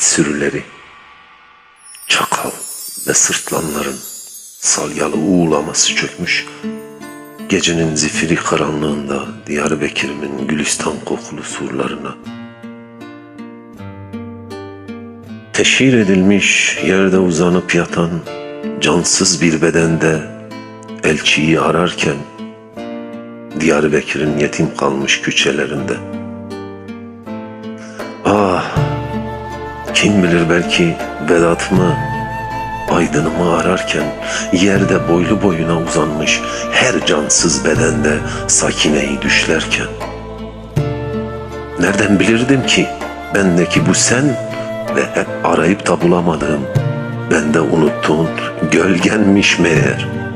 it sürüleri, çakal ve sırtlanların salyalı uğulaması çökmüş, gecenin zifiri karanlığında Diyarbakır'ın gülistan kokulu surlarına, teşhir edilmiş yerde uzanıp yatan cansız bir bedende elçiyi ararken, Diyarbakır'ın yetim kalmış küçelerinde. Kim bilir belki Vedat mı, aydınımı ararken yerde boylu boyuna uzanmış her cansız bedende sakineyi düşlerken. Nereden bilirdim ki bendeki bu sen ve hep arayıp da bulamadığım, bende unuttuğun gölgenmiş meğer.''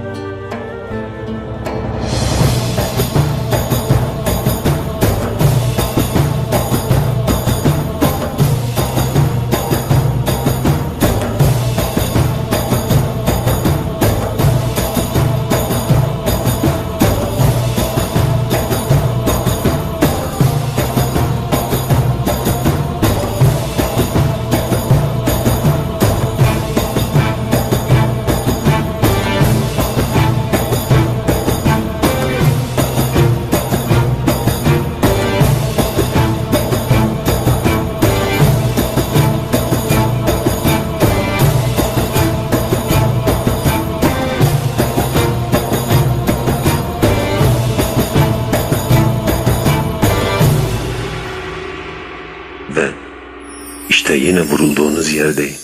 Yine vurulduğunuz yerdeyim.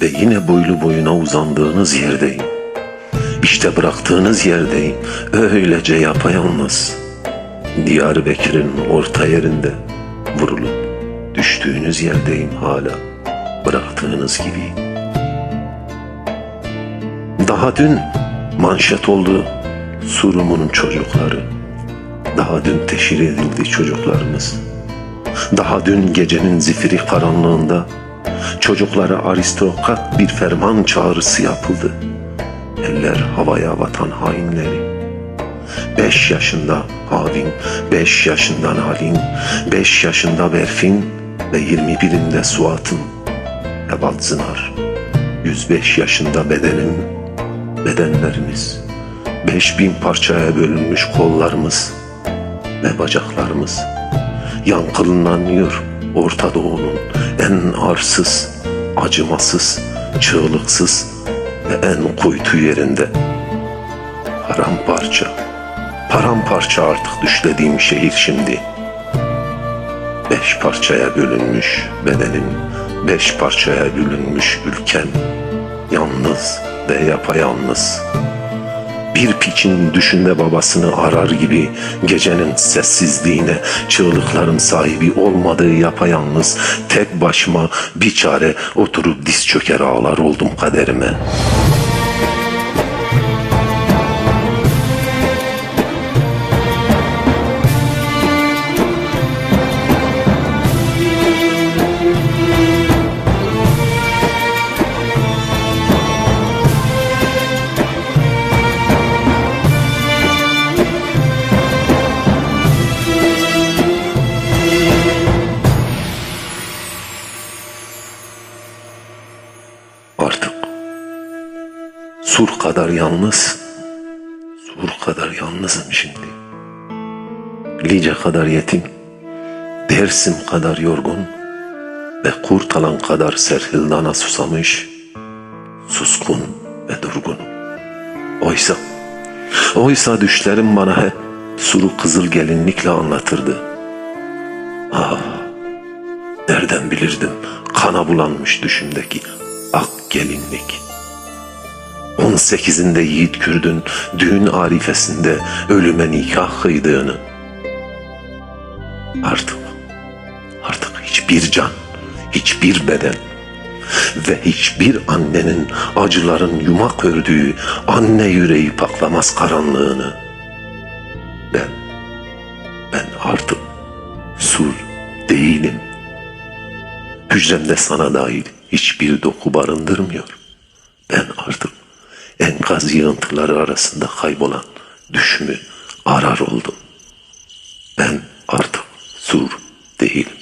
Ve yine boylu boyuna uzandığınız yerdeyim. İşte bıraktığınız yerdeyim. Öylece yapayalnız. Diyarbakır'ın orta yerinde vurulup düştüğünüz yerdeyim hala. Bıraktığınız gibi. Daha dün manşet oldu Surum'un çocukları. Daha dün teşhir edildi çocuklarımız. Daha dün gecenin zifiri karanlığında çocuklara aristokrat bir ferman çağrısı yapıldı. Eller havaya vatan hainleri. Beş yaşında Havin, beş yaşında Nalin, beş yaşında Berfin ve yirmi birinde Suat'ın. Ebat Zınar, yüz beş yaşında bedenim, bedenlerimiz. Beş bin parçaya bölünmüş kollarımız ve bacaklarımız yankılanıyor Orta Doğu'nun en arsız, acımasız, çığlıksız ve en kuytu yerinde. Paramparça, paramparça artık düşlediğim şehir şimdi. Beş parçaya bölünmüş bedenin, beş parçaya bölünmüş ülken. Yalnız ve yapayalnız. Bir piçin düşünde babasını arar gibi gecenin sessizliğine çığlıkların sahibi olmadığı yapayalnız tek başıma bir çare oturup diz çöker ağlar oldum kaderime. Sur kadar yalnız, sur kadar yalnızım şimdi. Lice kadar yetim, Dersim kadar yorgun ve kurtalan kadar serhildana susamış, suskun ve durgun. Oysa, oysa düşlerim bana hep suru kızıl gelinlikle anlatırdı. Ah, nereden bilirdim kana bulanmış düşümdeki ak gelinlik. 18'inde Yiğit Kürdün düğün arifesinde ölüme nikah kıydığını. Artık, artık hiçbir can, hiçbir beden ve hiçbir annenin acıların yumak ördüğü anne yüreği paklamaz karanlığını. Ben, ben artık sul değilim. Hücremde sana dair hiçbir doku barındırmıyor. Ben artık enkaz yığıntıları arasında kaybolan düşümü arar oldum. Ben artık sur değilim.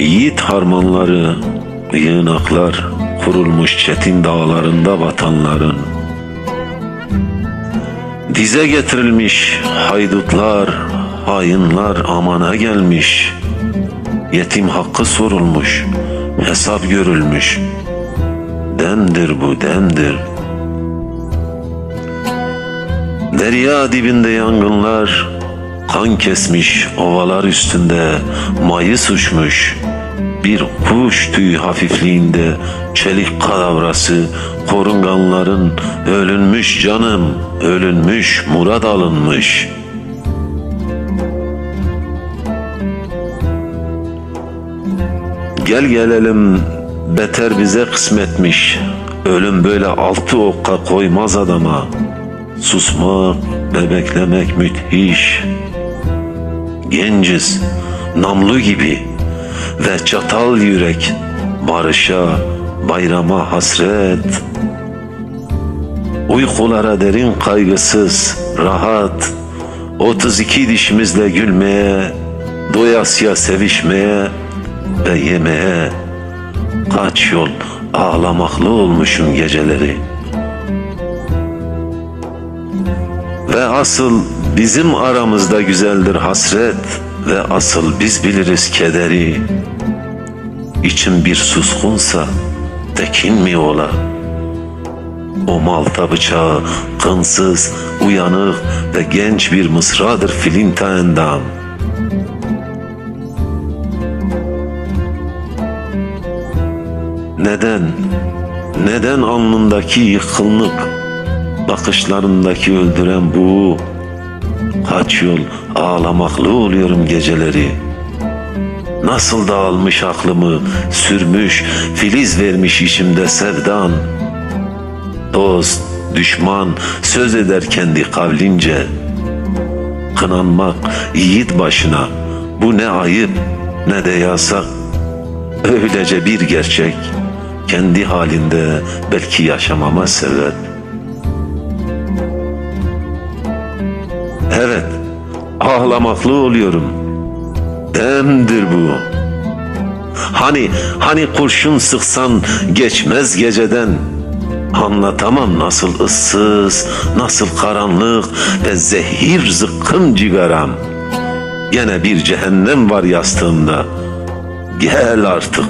Yiğit harmanları, yığınaklar, kurulmuş çetin dağlarında vatanların, Dize getirilmiş haydutlar, hainler amana gelmiş. Yetim hakkı sorulmuş, hesap görülmüş. Demdir bu demdir. Derya dibinde yangınlar, kan kesmiş ovalar üstünde mayıs uçmuş. Bir kuş tüyü hafifliğinde çelik kadavrası korunganların ölünmüş canım, ölünmüş murad alınmış. Gel gelelim beter bize kısmetmiş. Ölüm böyle altı okka koymaz adama. Susmak ve beklemek müthiş. Genciz, namlu gibi ve çatal yürek barışa, bayrama hasret. Uykulara derin kaygısız, rahat, 32 dişimizle gülmeye, doyasıya sevişmeye ve yemeğe kaç yol ağlamaklı olmuşum geceleri. Ve asıl bizim aramızda güzeldir hasret ve asıl biz biliriz kederi. İçim bir suskunsa tekin mi ola? O malta bıçağı kınsız, uyanık ve genç bir mısradır filinta endam. Neden? Neden alnındaki yıkıllık, bakışlarındaki öldüren bu? Kaç yol ağlamaklı oluyorum geceleri. Nasıl dağılmış aklımı, sürmüş, filiz vermiş içimde sevdan. Dost, düşman söz eder kendi kavlince. Kınanmak yiğit başına, bu ne ayıp ne de yasak. Öylece bir gerçek, kendi halinde belki yaşamama sebep. Evet, ağlamaklı oluyorum. Demdir bu. Hani, hani kurşun sıksan geçmez geceden. Anlatamam nasıl ıssız, nasıl karanlık ve zehir zıkkım cigaram. Gene bir cehennem var yastığımda. Gel artık